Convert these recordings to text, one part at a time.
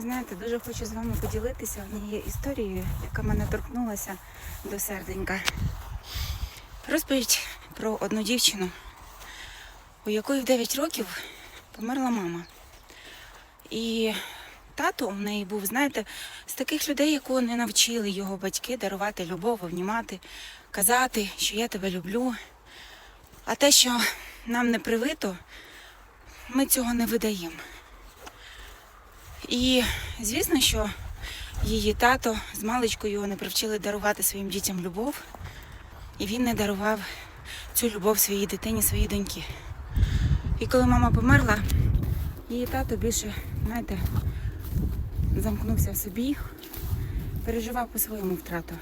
Знаєте, дуже хочу з вами поділитися однією історією, яка мене торкнулася до серденька. Розповідь про одну дівчину, у якої в 9 років померла мама. І тато у неї був, знаєте, з таких людей, якого не навчили його батьки дарувати любов, обнімати, казати, що я тебе люблю. А те, що нам не привито, ми цього не видаємо. І звісно, що її тато з маличкою його не привчили дарувати своїм дітям любов, і він не дарував цю любов своїй дитині, своїй доньки. І коли мама померла, її тато більше, знаєте, замкнувся в собі, переживав по-своєму втрату.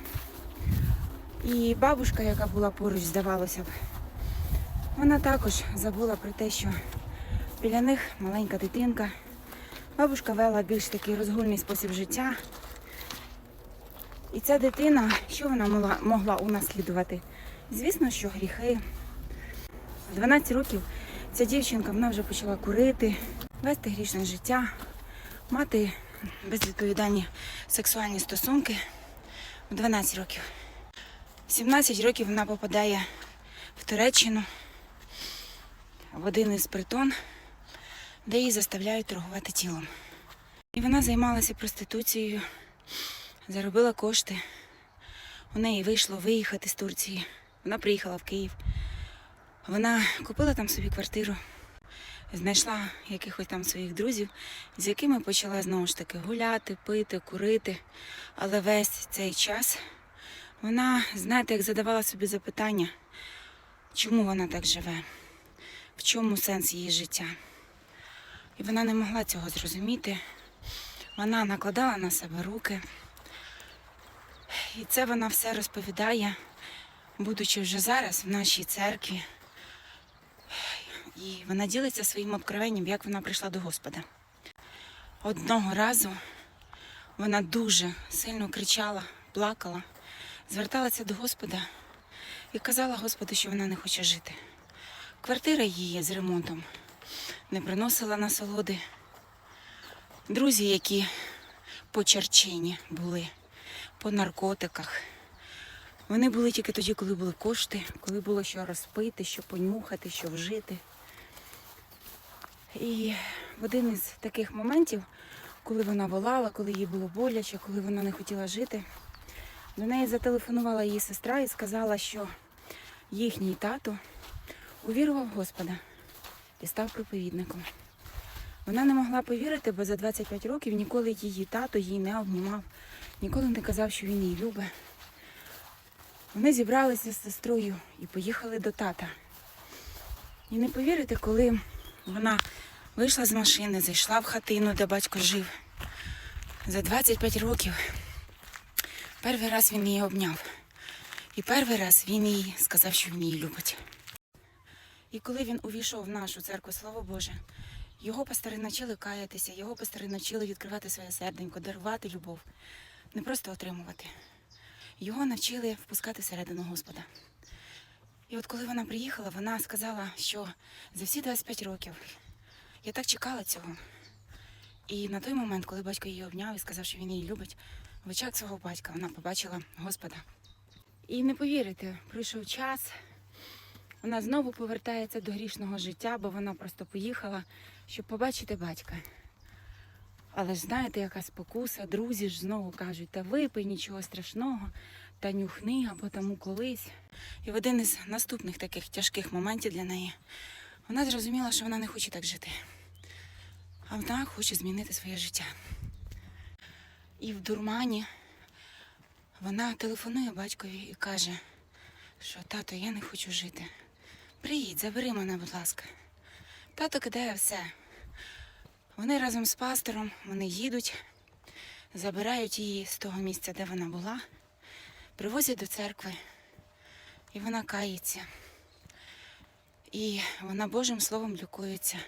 І бабушка, яка була поруч, здавалося б, вона також забула про те, що біля них маленька дитинка. Бабушка вела більш такий розгульний спосіб життя. І ця дитина, що вона могла, могла унаслідувати? Звісно, що гріхи. 12 років ця дівчинка вона вже почала курити, вести грішне життя, мати безвідповідальні сексуальні стосунки в 12 років. В 17 років вона попадає в Туреччину в один із притон, де її заставляють торгувати тілом. І вона займалася проституцією, заробила кошти. У неї вийшло виїхати з Турції. Вона приїхала в Київ. Вона купила там собі квартиру, знайшла якихось там своїх друзів, з якими почала знову ж таки гуляти, пити, курити. Але весь цей час вона, знаєте, як задавала собі запитання, чому вона так живе, в чому сенс її життя. І вона не могла цього зрозуміти. Вона накладала на себе руки. І це вона все розповідає, будучи вже зараз в нашій церкві. І вона ділиться своїм обкровенням, як вона прийшла до Господа. Одного разу вона дуже сильно кричала, плакала, зверталася до Господа і казала Господу, що вона не хоче жити. Квартира її з ремонтом не приносила насолоди. Друзі, які по черчині були, по наркотиках. Вони були тільки тоді, коли були кошти, коли було що розпити, що понюхати, що вжити. І в один із таких моментів, коли вона волала, коли їй було боляче, коли вона не хотіла жити, до неї зателефонувала її сестра і сказала, що їхній тато увірував Господа і став проповідником. Вона не могла повірити, бо за 25 років ніколи її тато її не обнімав, ніколи не казав, що він її любить. Вони зібралися з сестрою і поїхали до тата. І не повірите, коли вона вийшла з машини, зайшла в хатину, де батько жив. За 25 років перший раз він її обняв. І перший раз він їй сказав, що він її любить. І коли він увійшов в нашу церкву, слава Боже, його пастори навчили каятися, його пастори навчили відкривати своє серденько, дарувати любов, не просто отримувати. Його навчили впускати всередину Господа. І от коли вона приїхала, вона сказала, що за всі 25 років я так чекала цього. І на той момент, коли батько її обняв і сказав, що він її любить, в очах свого батька вона побачила Господа. І не повірите, пройшов час, вона знову повертається до грішного життя, бо вона просто поїхала, щоб побачити батька. Але ж знаєте, яка спокуса, друзі ж знову кажуть, та випий нічого страшного, та нюхни або тому колись. І в один із наступних таких тяжких моментів для неї вона зрозуміла, що вона не хоче так жити, а вона хоче змінити своє життя. І в дурмані вона телефонує батькові і каже, що тато, я не хочу жити. Приїдь, забери мене, будь ласка. Тато кидає все. Вони разом з пастором вони їдуть, забирають її з того місця, де вона була, привозять до церкви, і вона кається. І вона Божим Словом лікується.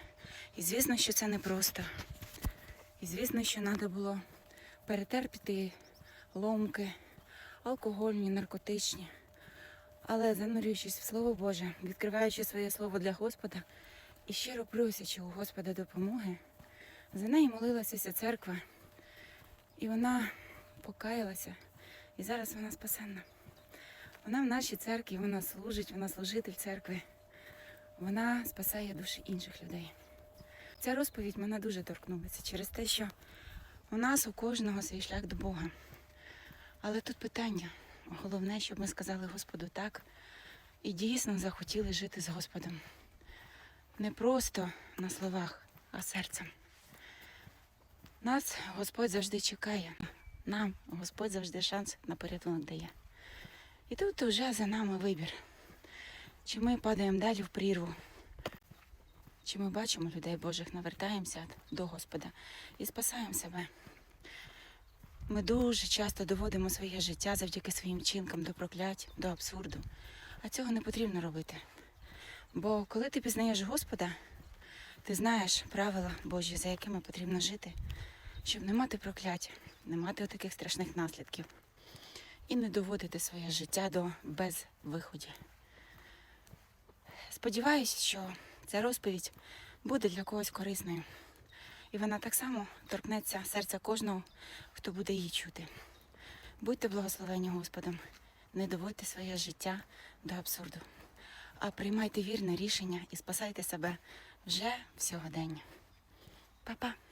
І звісно, що це непросто. І звісно, що треба було перетерпіти ломки, алкогольні, наркотичні. Але занурюючись в Слово Боже, відкриваючи своє слово для Господа і щиро просячи у Господа допомоги, за неї молилася вся церква, І вона покаялася, і зараз вона спасенна. Вона в нашій церкві, вона служить, вона служитель церкви. Вона спасає душі інших людей. Ця розповідь мене дуже торкнулася через те, що у нас у кожного свій шлях до Бога. Але тут питання. Головне, щоб ми сказали Господу так і дійсно захотіли жити з Господом. Не просто на словах, а серцем. Нас Господь завжди чекає. Нам Господь завжди шанс на порятунок дає. І тут вже за нами вибір. Чи ми падаємо далі в прірву, чи ми бачимо людей Божих, навертаємося до Господа і спасаємо себе. Ми дуже часто доводимо своє життя завдяки своїм вчинкам до проклять, до абсурду. А цього не потрібно робити. Бо коли ти пізнаєш Господа, ти знаєш правила Божі, за якими потрібно жити, щоб не мати прокляття, не мати таких страшних наслідків і не доводити своє життя до безвиході. Сподіваюся, що ця розповідь буде для когось корисною. І вона так само торкнеться серця кожного, хто буде її чути. Будьте благословені Господом, не доводьте своє життя до абсурду, а приймайте вірне рішення і спасайте себе вже в сьогодення. Па-па!